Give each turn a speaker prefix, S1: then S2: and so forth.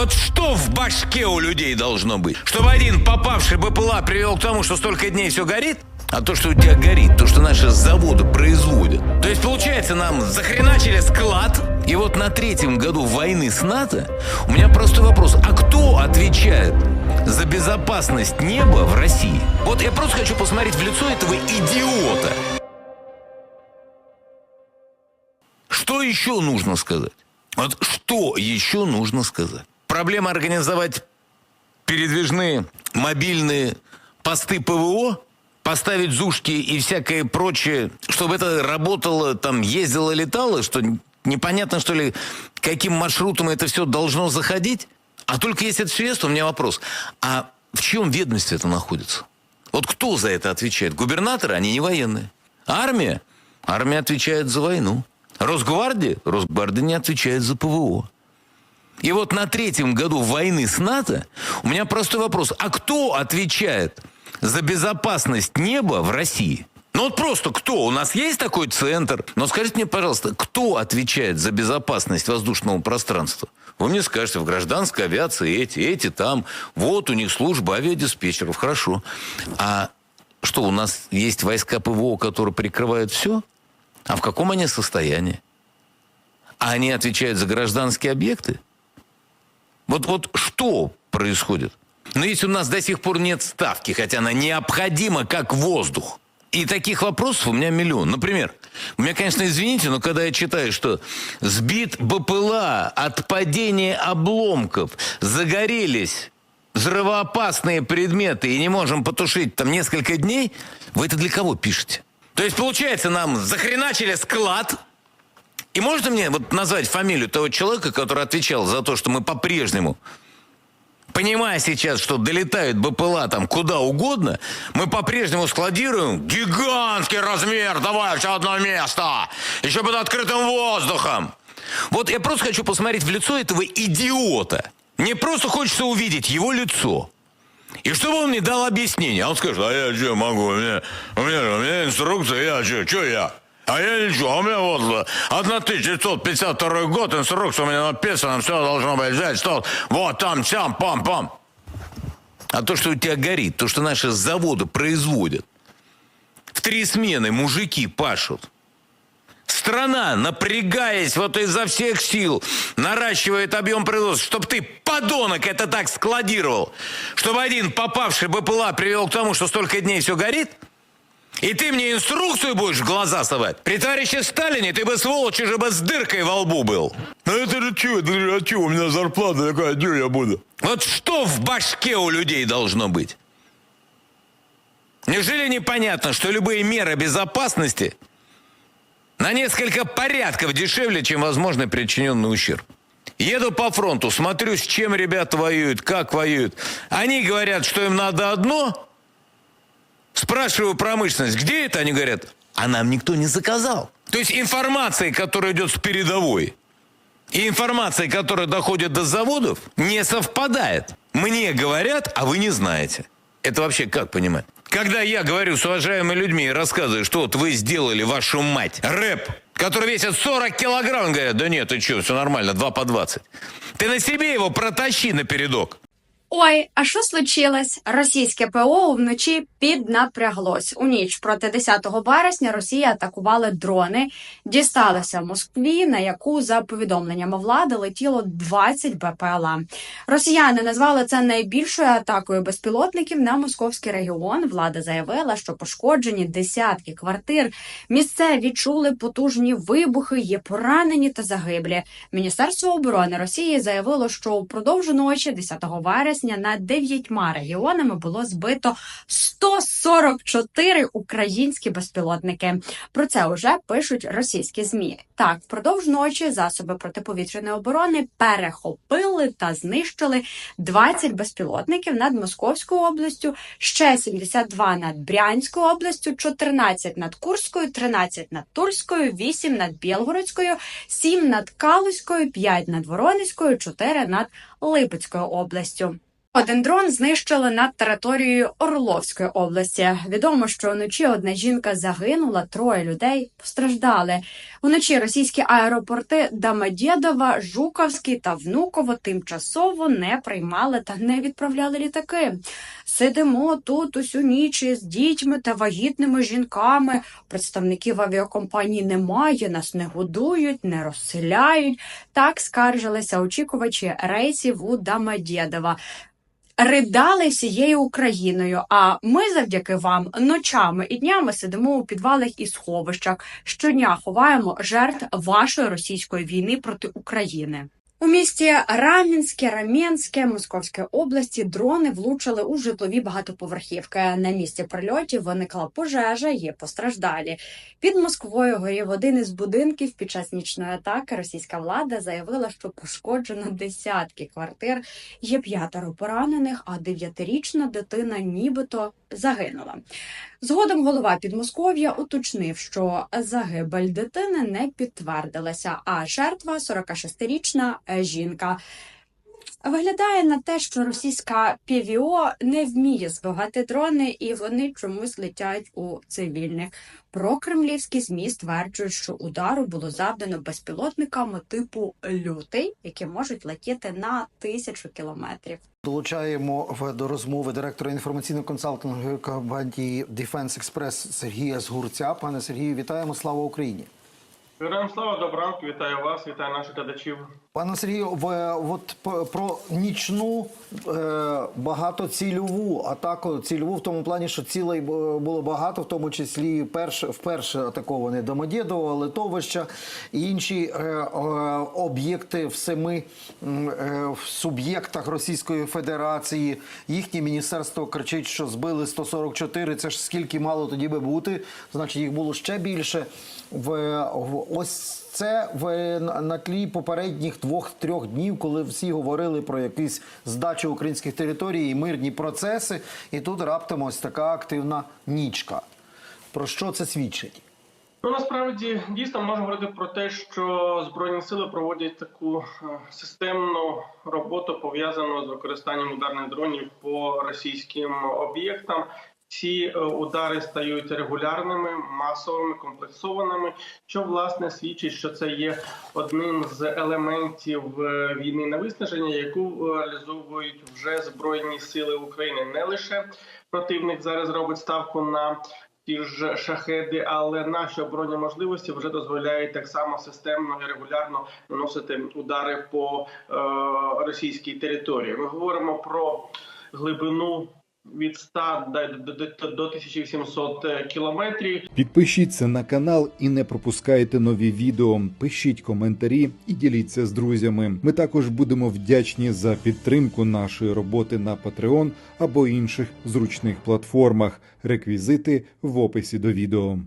S1: Вот что в башке у людей должно быть? Чтобы один попавший БПЛА привел к тому, что столько дней все горит? А то, что у тебя горит, то, что наши заводы производят. То есть, получается, нам захреначили склад, и вот на третьем году войны с НАТО у меня простой вопрос. А кто отвечает за безопасность неба в России? Вот я просто хочу посмотреть в лицо этого идиота. Что еще нужно сказать? Вот что еще нужно сказать? Проблема организовать передвижные мобильные посты ПВО, поставить зушки и всякое прочее, чтобы это работало, там, ездило, летало, что непонятно, что ли, каким маршрутом это все должно заходить? А только если это средство, у меня вопрос. А в чьем ведомстве это находится? Вот кто за это отвечает? Губернаторы, они не военные. Армия? Армия отвечает за войну. Росгвардия? Росгвардия не отвечает за ПВО. И вот на третьем году войны с НАТО у меня простой вопрос. А кто отвечает за безопасность неба в России? Ну вот просто кто? У нас есть такой центр? Но скажите мне, пожалуйста, кто отвечает за безопасность воздушного пространства? Вы мне скажете, в гражданской авиации эти, эти там. Вот у них служба авиадиспетчеров. Хорошо. А что, у нас есть войска ПВО, которые прикрывают все? А в каком они состоянии? А они отвечают за гражданские объекты? Вот, вот что происходит? Но если у нас до сих пор нет ставки, хотя она необходима как воздух, и таких вопросов у меня миллион. Например, у меня, конечно, извините, но когда я читаю, что сбит БПЛА от падения обломков, загорелись взрывоопасные предметы и не можем потушить там несколько дней, вы это для кого пишете? То есть, получается, нам захреначили склад, и можно мне вот назвать фамилию того человека, который отвечал за то, что мы по-прежнему, понимая сейчас, что долетают БПЛА там куда угодно, мы по-прежнему складируем гигантский размер, давай все одно место, еще под открытым воздухом. Вот я просто хочу посмотреть в лицо этого идиота. Мне просто хочется увидеть его лицо. И чтобы он мне дал объяснение. Он скажет, а я что могу? У меня, у меня, у меня инструкция, я что, что я? А я ничего, у меня вот 1952 год, инструкция у меня написана, все должно быть взять, что вот там, там, пам-пам. А то, что у тебя горит, то, что наши заводы производят, в три смены мужики пашут. Страна, напрягаясь вот изо всех сил, наращивает объем производства, чтобы ты, подонок, это так складировал, чтобы один попавший БПЛА привел к тому, что столько дней все горит – и ты мне инструкцию будешь в глаза совать? При товарище Сталине ты бы, сволочь, уже бы с дыркой во лбу был.
S2: Ну это же что, это же а что, у меня зарплата такая, что я буду?
S1: Вот что в башке у людей должно быть? Неужели непонятно, что любые меры безопасности на несколько порядков дешевле, чем возможный причиненный ущерб? Еду по фронту, смотрю, с чем ребята воюют, как воюют. Они говорят, что им надо одно, Спрашиваю промышленность, где это? Они говорят, а нам никто не заказал. То есть информация, которая идет с передовой, и информация, которая доходит до заводов, не совпадает. Мне говорят, а вы не знаете. Это вообще как понимать? Когда я говорю с уважаемыми людьми и рассказываю, что вот вы сделали вашу мать, рэп, который весит 40 килограмм, говорят, да нет, ты что, все нормально, 2 по 20. Ты на себе его протащи на передок.
S3: Ой, а що случилось? Російське ПО вночі піднапряглось. У ніч проти 10 березня Росія атакували дрони, дісталися Москві, на яку за повідомленнями влади летіло 20 БПЛА. Росіяни назвали це найбільшою атакою безпілотників на московський регіон. Влада заявила, що пошкоджені десятки квартир. Місцеві чули потужні вибухи, є поранені та загиблі. Міністерство оборони Росії заявило, що упродовж ночі 10 вересня вересня над дев'ятьма регіонами було збито 144 українські безпілотники. Про це вже пишуть російські змі. Так, впродовж ночі засоби протиповітряної оборони перехопили та знищили 20 безпілотників над Московською областю, ще 72 над Брянською областю, 14 над Курською, 13 над Тульською, 8 над Білгородською, 7 над Калузькою, 5 над Воронезькою, 4 над Липецькою областю. Один дрон знищили над територією Орловської області. Відомо, що вночі одна жінка загинула, троє людей постраждали. Вночі російські аеропорти Домодєдова, Жуковський та Внуково тимчасово не приймали та не відправляли літаки. Сидимо тут усю ніч із дітьми та вагітними жінками. Представників авіакомпанії немає, нас не годують, не розселяють. Так скаржилися очікувачі рейсів у Домодєдова. Ридали всією Україною. А ми завдяки вам ночами і днями сидимо у підвалах і сховищах. Щодня ховаємо жертв вашої російської війни проти України. У місті Рамінське, Рам'янське, Московської області дрони влучили у житлові багатоповерхівки. На місці прильотів виникла пожежа, є постраждалі. Під Москвою горів один із будинків. Під час нічної атаки російська влада заявила, що пошкоджено десятки квартир. Є п'ятеро поранених, а дев'ятирічна дитина нібито загинула. Згодом голова Підмосков'я уточнив, що загибель дитини не підтвердилася, а жертва 46-річна жінка. Виглядає на те, що російська ПВО не вміє збивати дрони, і вони чомусь летять у цивільних. Прокремлівські ЗМІ стверджують, що удару було завдано безпілотниками типу лютий, які можуть летіти на тисячу кілометрів.
S4: Долучаємо до розмови директора інформаційно-консалтингової компанії Defense Express Сергія Згурця. Пане Сергію, вітаємо! Слава Україні!
S5: Героям слава, доброго ранку, вітаю вас, вітаю наших глядачів.
S4: Пане Сергію, в, от про нічну е, багатоцільову атаку, цільову в тому плані, що цілей було багато, в тому числі перш, вперше атаковане Домодєдово, Литовища і інші е, е, об'єкти в семи е, суб'єктах Російської Федерації. Їхнє міністерство кричить, що збили 144. Це ж скільки мало тоді би бути, значить їх було ще більше. В, ось це в на, тлі попередніх двох-трьох днів, коли всі говорили про якісь здачі українських територій і мирні процеси, і тут раптом ось така активна нічка. Про що це свідчить?
S5: Ну насправді дійсно можна говорити про те, що збройні сили проводять таку е, системну роботу пов'язану з використанням ударних дронів по російським об'єктам. Ці е, удари стають регулярними, масовими, комплексованими, що власне свідчить, що це є одним з елементів е, війни на виснаження, яку е, реалізовують вже збройні сили України. Не лише противник зараз робить ставку на ті ж шахеди, але наші оборонні можливості вже дозволяють так само системно і регулярно наносити удари по е, російській території. Ми говоримо про глибину від 100 до, до, до, до 1700 кілометрів.
S6: Підпишіться на канал і не пропускайте нові відео. Пишіть коментарі і діліться з друзями. Ми також будемо вдячні за підтримку нашої роботи на Patreon або інших зручних платформах. Реквізити в описі до відео.